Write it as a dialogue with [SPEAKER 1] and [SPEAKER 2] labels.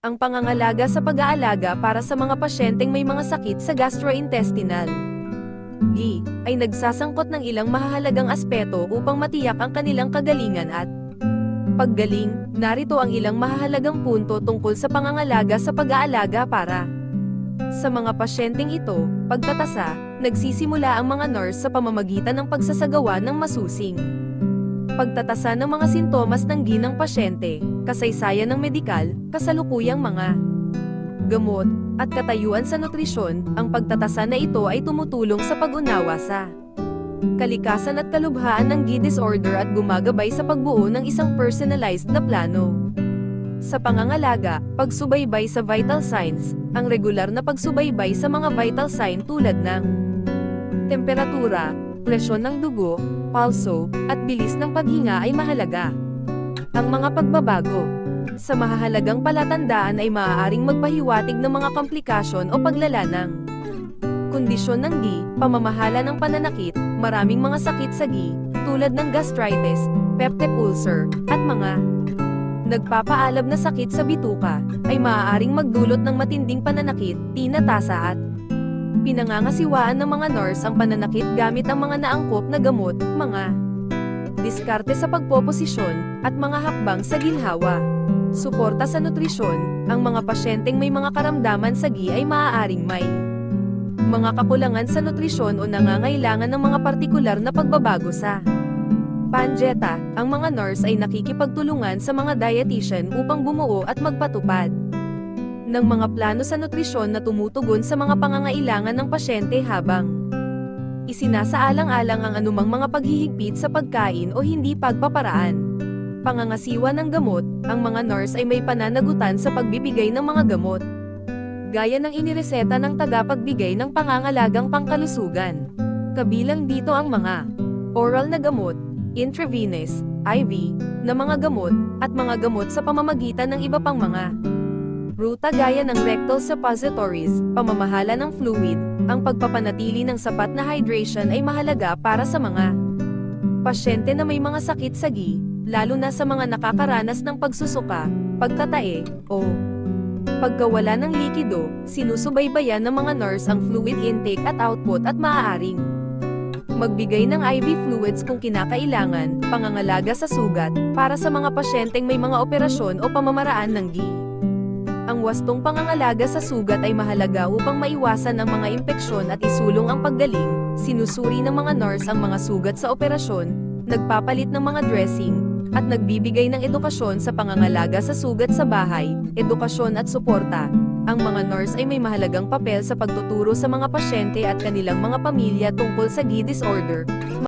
[SPEAKER 1] Ang pangangalaga sa pag-aalaga para sa mga pasyenteng may mga sakit sa gastrointestinal. G. ay nagsasangkot ng ilang mahahalagang aspeto upang matiyak ang kanilang kagalingan at paggaling. Narito ang ilang mahahalagang punto tungkol sa pangangalaga sa pag-aalaga para sa mga pasyenteng ito, pagtatasa, nagsisimula ang mga nurse sa pamamagitan ng pagsasagawa ng masusing pagtatasa ng mga sintomas ng ginang pasyente, kasaysayan ng medikal, kasalukuyang mga gamot, at katayuan sa nutrisyon, ang pagtatasa na ito ay tumutulong sa pag-unawa sa kalikasan at kalubhaan ng GI disorder at gumagabay sa pagbuo ng isang personalized na plano. Sa pangangalaga, pagsubaybay sa vital signs, ang regular na pagsubaybay sa mga vital sign tulad ng temperatura, presyon ng dugo, pulso, at bilis ng paghinga ay mahalaga. Ang mga pagbabago sa mahahalagang palatandaan ay maaaring magpahiwatig ng mga komplikasyon o paglala ng kondisyon ng GI, pamamahala ng pananakit, maraming mga sakit sa GI, tulad ng gastritis, peptic ulcer, at mga nagpapaalab na sakit sa bituka, ay maaaring magdulot ng matinding pananakit, tinatasa at pinangangasiwaan ng mga nurse ang pananakit gamit ang mga naangkop na gamot, mga diskarte sa pagpoposisyon, at mga hakbang sa ginhawa. Suporta sa nutrisyon, ang mga pasyenteng may mga karamdaman sa GI ay maaaring may mga kakulangan sa nutrisyon o nangangailangan ng mga partikular na pagbabago sa Panjeta, ang mga nurse ay nakikipagtulungan sa mga dietitian upang bumuo at magpatupad ng mga plano sa nutrisyon na tumutugon sa mga pangangailangan ng pasyente habang isinasaalang-alang ang anumang mga paghihigpit sa pagkain o hindi pagpaparaan. Pangangasiwa ng gamot, ang mga nurse ay may pananagutan sa pagbibigay ng mga gamot. Gaya ng inireseta ng tagapagbigay ng pangangalagang pangkalusugan. Kabilang dito ang mga oral na gamot, intravenous, IV, na mga gamot, at mga gamot sa pamamagitan ng iba pang mga ruta gaya ng rectal suppositories, pamamahala ng fluid, ang pagpapanatili ng sapat na hydration ay mahalaga para sa mga pasyente na may mga sakit sa GI, lalo na sa mga nakakaranas ng pagsusuka, pagtatae, o pagkawala ng likido, sinusubaybayan ng mga nurse ang fluid intake at output at maaaring magbigay ng IV fluids kung kinakailangan, pangangalaga sa sugat, para sa mga pasyenteng may mga operasyon o pamamaraan ng GI. Ang wastong pangangalaga sa sugat ay mahalaga upang maiwasan ang mga impeksyon at isulong ang paggaling, sinusuri ng mga nurse ang mga sugat sa operasyon, nagpapalit ng mga dressing, at nagbibigay ng edukasyon sa pangangalaga sa sugat sa bahay, edukasyon at suporta. Ang mga nurse ay may mahalagang papel sa pagtuturo sa mga pasyente at kanilang mga pamilya tungkol sa GI disorder,